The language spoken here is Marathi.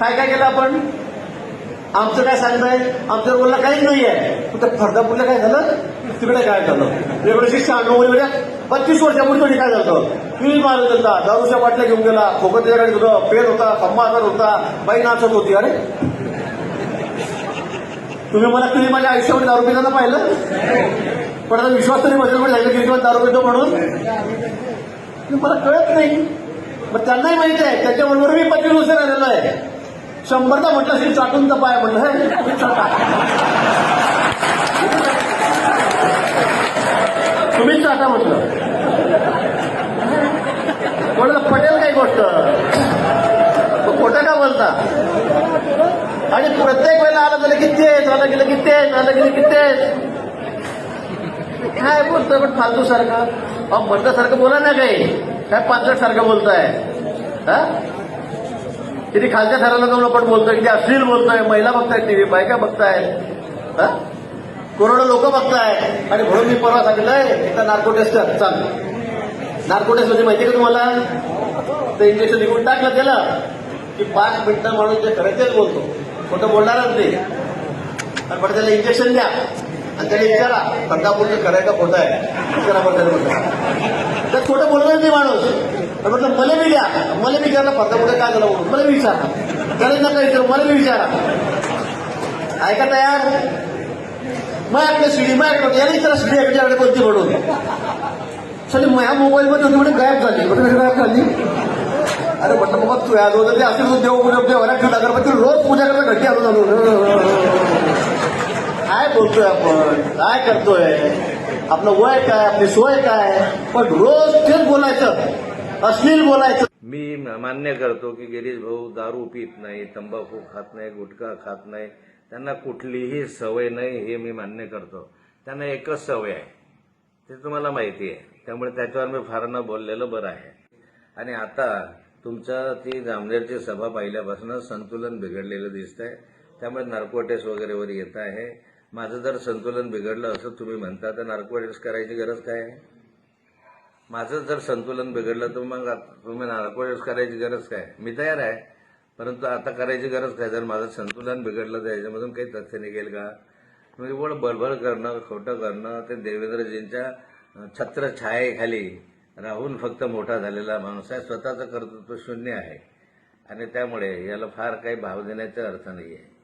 काय काय केलं आपण? आमचं काय सांगताय आमच्या रोलला काहीच नाही आहे फक्त फर्दापूरला काय झालं? तिकडे काय झालं? एकोणीसशे शहाण्णव म्हणजे पंचवीस वर्षापूर्वी कधी काय झालं? तुम्ही मारत होता दारूच्या बाटल्या घेऊन गेला खोकत होतं पेन होता खंबा आजार होता बाई नाचत होती. अरे! तुम्ही मला तुम्ही माझ्या आयुष्यामध्ये दारू पिताना पाहिलं? पण आता विश्वास तरी माझ्याकडे झाला की किंवा दारू पितो म्हणून? मला कळत नाही. मग त्यांनाही माहिती आहे त्याच्याबरोबर मी पंचवीस वर्ष राहिलेलो आहे. शंभरदा म्हटलं असेल चाटून तर पाय म्हटलं हे, चाटा. तुम्हीच चाटा म्हटलं. म्हटलं पटेल काही गोष्ट? खोटं का बोलता? आणि प्रत्येक वेळेला आलं झालं की तेच आलं गेलं की तेच आलं गेलं की तेच. काय बोलतोय पण फालतू सारखं? अहो सारखं बोला ना काही. काय पाचट सारखं बोलताय? हा? किती खालच्या थराला जाऊन आपण बोलतोय? किती अश्लील बोलतोय? महिला बघतायत टीव्ही बायका बघतायत. हा? करोडो लोक बघताय आणि म्हणून मी परवा सांगितलंय एकदा नार्को टेस्ट कर चाल. नार्को टेस्ट म्हणजे माहिती का तुम्हाला? ते इंजेक्शन निघून टाकलं त्याला की पाच मिनिटं माणूस जे खरं तेच बोलतो. खोटं बोलणारच नाही. आणि पण त्याला इंजेक्शन द्या. आणि त्याला विचारा खंडापूरचं खरं आहे का खोटं आहे. विचारा बरं त्याला म्हटलं. तर खोटं बोलणार नाही माणूस. तर म्हटलं मला बी द्या. मला बी विचारलं फरकापुढे काय झालं म्हणून. मला विचारा. त्याला नका विचार मला बी विचारा. ऐका तयार. मग आपली शिडी ऐकलं. याला विचारा शिडी याच्याकडे कोणती म्हणून. सगळी माझ्या मोबाईलमध्ये होती म्हणजे गायब झाली. म्हणजे कशी गायब झाली. अरे म्हटलं बाबा तू या होतं ते असेल तू देव देवाला ठेवला अगरबत्ती रोज पूजा करता घटी आलो झालो काय बोलतोय आपण? काय करतोय? आपलं वय काय? आपली सोय काय? पण रोज तेच बोलायचं. अश्लील बोलायचं. मी मान्य करतो की गिरीश भाऊ दारू पित नाही तंबाखू खात नाही गुटखा खात नाही. त्यांना कुठलीही सवय नाही हे मी मान्य करतो. त्यांना एकच सवय आहे. ते तुम्हाला माहिती आहे. त्यामुळे त्याच्यावर मी फार न बोललेलं बरं आहे. आणि आता तुमच्या ती जामनेरची सभा पाहिल्यापासून संतुलन बिघडलेलं दिसतंय. त्यामुळे नार्कोटेस वगैरे वर येत आहे. माझं जर संतुलन बिघडलं असं तुम्ही म्हणता तर नार्कोटिक्स करायची गरज काय आहे? माझं जर संतुलन बिघडलं तर मग आता तुम्ही नार्कोटिक्स करायची गरज काय? मी तयार आहे. परंतु आता करायची गरज काय? जर माझं संतुलन बिघडलं तर याच्यामधून काही तथ्य निघेल का? म्हणजे बोल बळबळ करणं खोटं करणं ते देवेंद्रजींच्या छत्रछायेखाली राहून फक्त मोठा झालेला माणूस आहे. स्वतःचं कर्तृत्व शून्य आहे. आणि त्यामुळे याला फार काही भाव देण्याचा अर्थ नाही आहे